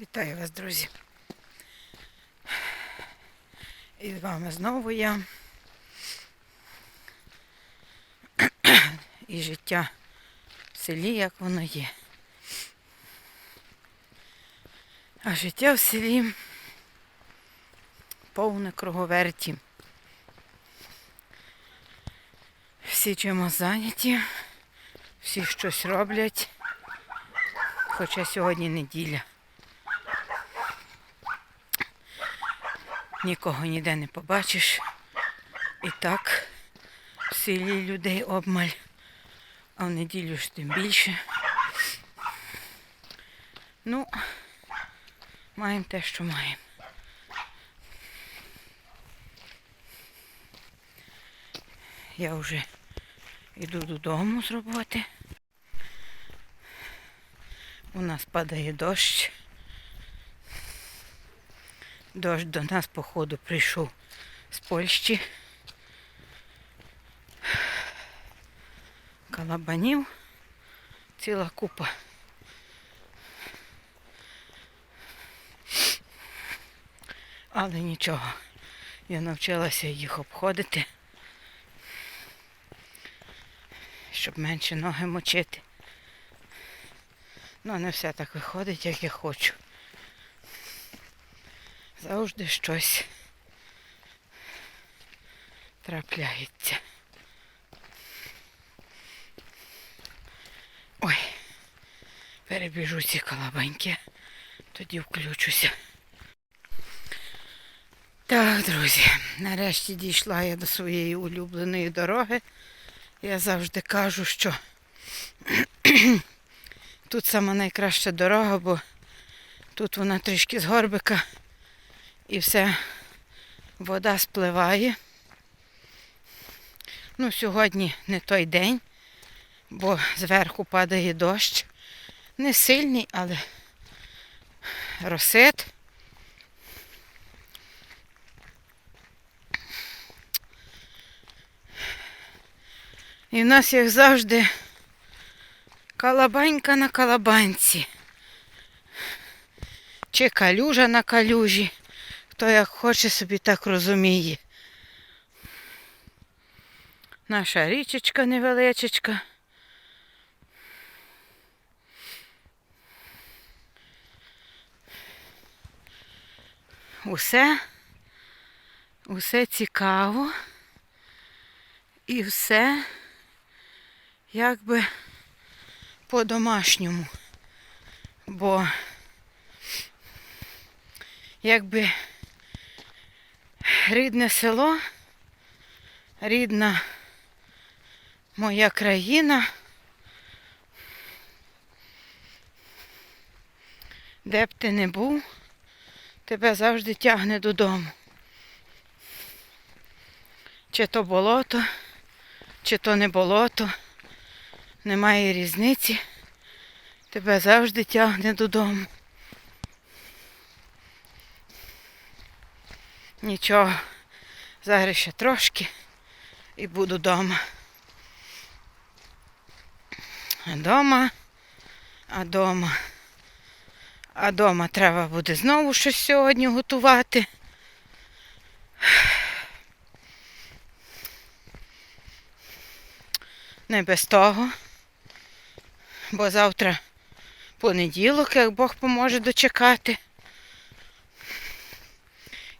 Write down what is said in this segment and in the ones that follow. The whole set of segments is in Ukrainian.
Вітаю вас, друзі. І з вами знову я. І життя в селі, як воно є. А життя в селі повне круговерті. Всі чимось зайняті, всі щось роблять, хоча сьогодні неділя. Нікого ніде не побачиш. І так в селі людей обмаль, а в неділю ж тим більше. Ну, маємо те, що маємо. Я вже йду додому з роботи. У нас падає дощ. Дощ до нас, походу, прийшов з Польщі. Калабанів. Ціла купа. Але нічого. Я навчилася їх обходити, щоб менше ноги мочити. Ну, не все так виходить, як я хочу. Завжди щось трапляється. Ой, перебіжу ці колабаньки, тоді включуся. Так, друзі, нарешті дійшла я до своєї улюбленої дороги. Я завжди кажу, що тут сама найкраща дорога, бо тут вона трішки з горбика і все, вода спливає. Ну, сьогодні не той день, бо зверху падає дощ. Не сильний, але розсит. І в нас, як завжди, калабанька на калабанці. Чи калюжа на калюжі. Хто як хоче собі так розуміє. Наша річечка невеличечка. Усе, усе цікаво. І все якби по-домашньому. Бо якби рідне село, рідна моя країна, де б ти не був, тебе завжди тягне додому. Чи то болото, чи то не болото, немає різниці, тебе завжди тягне додому. Нічого, зараз ще трошки і буду вдома. А дома, а дома, а дома треба буде знову щось сьогодні готувати. Не без того, бо завтра понеділок, як Бог поможе дочекати.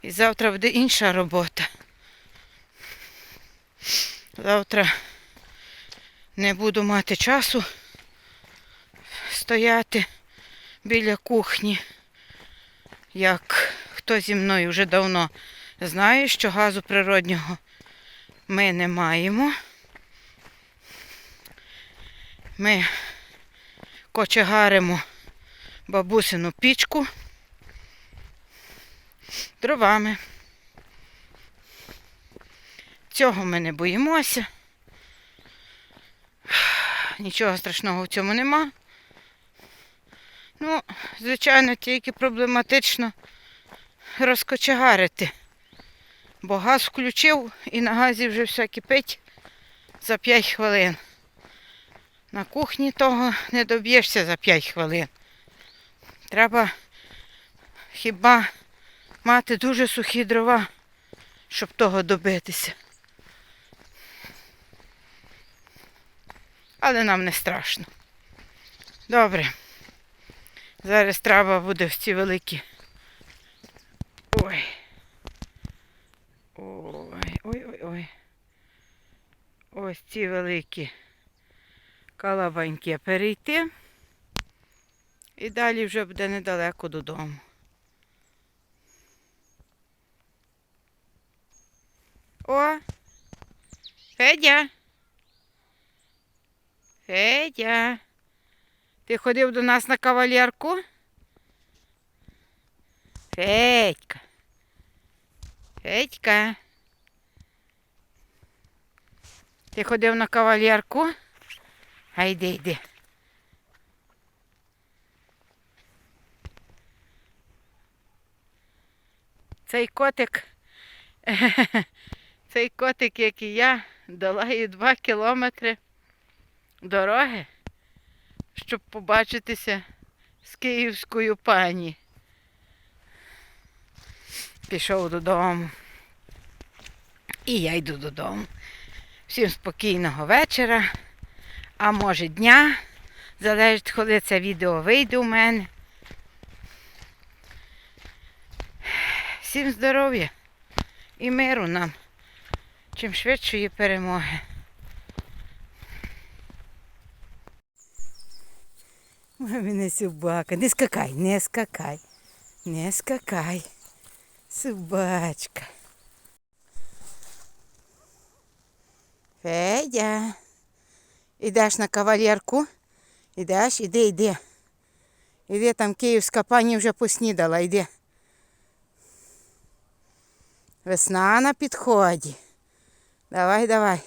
І завтра буде інша робота. Завтра не буду мати часу стояти біля кухні. Як хто зі мною вже давно знає, що газу природнього ми не маємо. Ми кочегаримо бабусину пічку дровами. Цього ми не боїмося. Нічого страшного в цьому нема. Ну, звичайно, тільки проблематично розкочегарити. Бо газ включив і на газі вже все кипить за 5 хвилин. На кухні того не доб'єшся за 5 хвилин. Треба Хіба мати дуже сухі дрова, щоб того добитися. Але нам не страшно. Добре. Зараз треба буде в ці великі. Ой. Ой, ой, ой, ой. Ось ці великі калабаньки перейти. І далі вже буде недалеко додому. О! Федя! Федя! Ти ходив до нас на кавалерку? Федька. Федька. Ти ходив на кавалерку? А йди, йди. Цей котик, цей котик, як і я, долає два кілометри дороги, щоб побачитися з київською пані. Пішов додому. І я йду додому. Всім спокійного вечора, а може дня. Залежить, коли це відео вийде у мене. Всім здоров'я і миру нам. Чим швидшої перемоги. Мене собака. Не скакай, не скакай. Не скакай. Собачка. Федя. Ідеш на кавалерку? Ідеш, іди, іди. Іди, там київська пані вже поснідала, іди. Весна на підході. Давай, давай.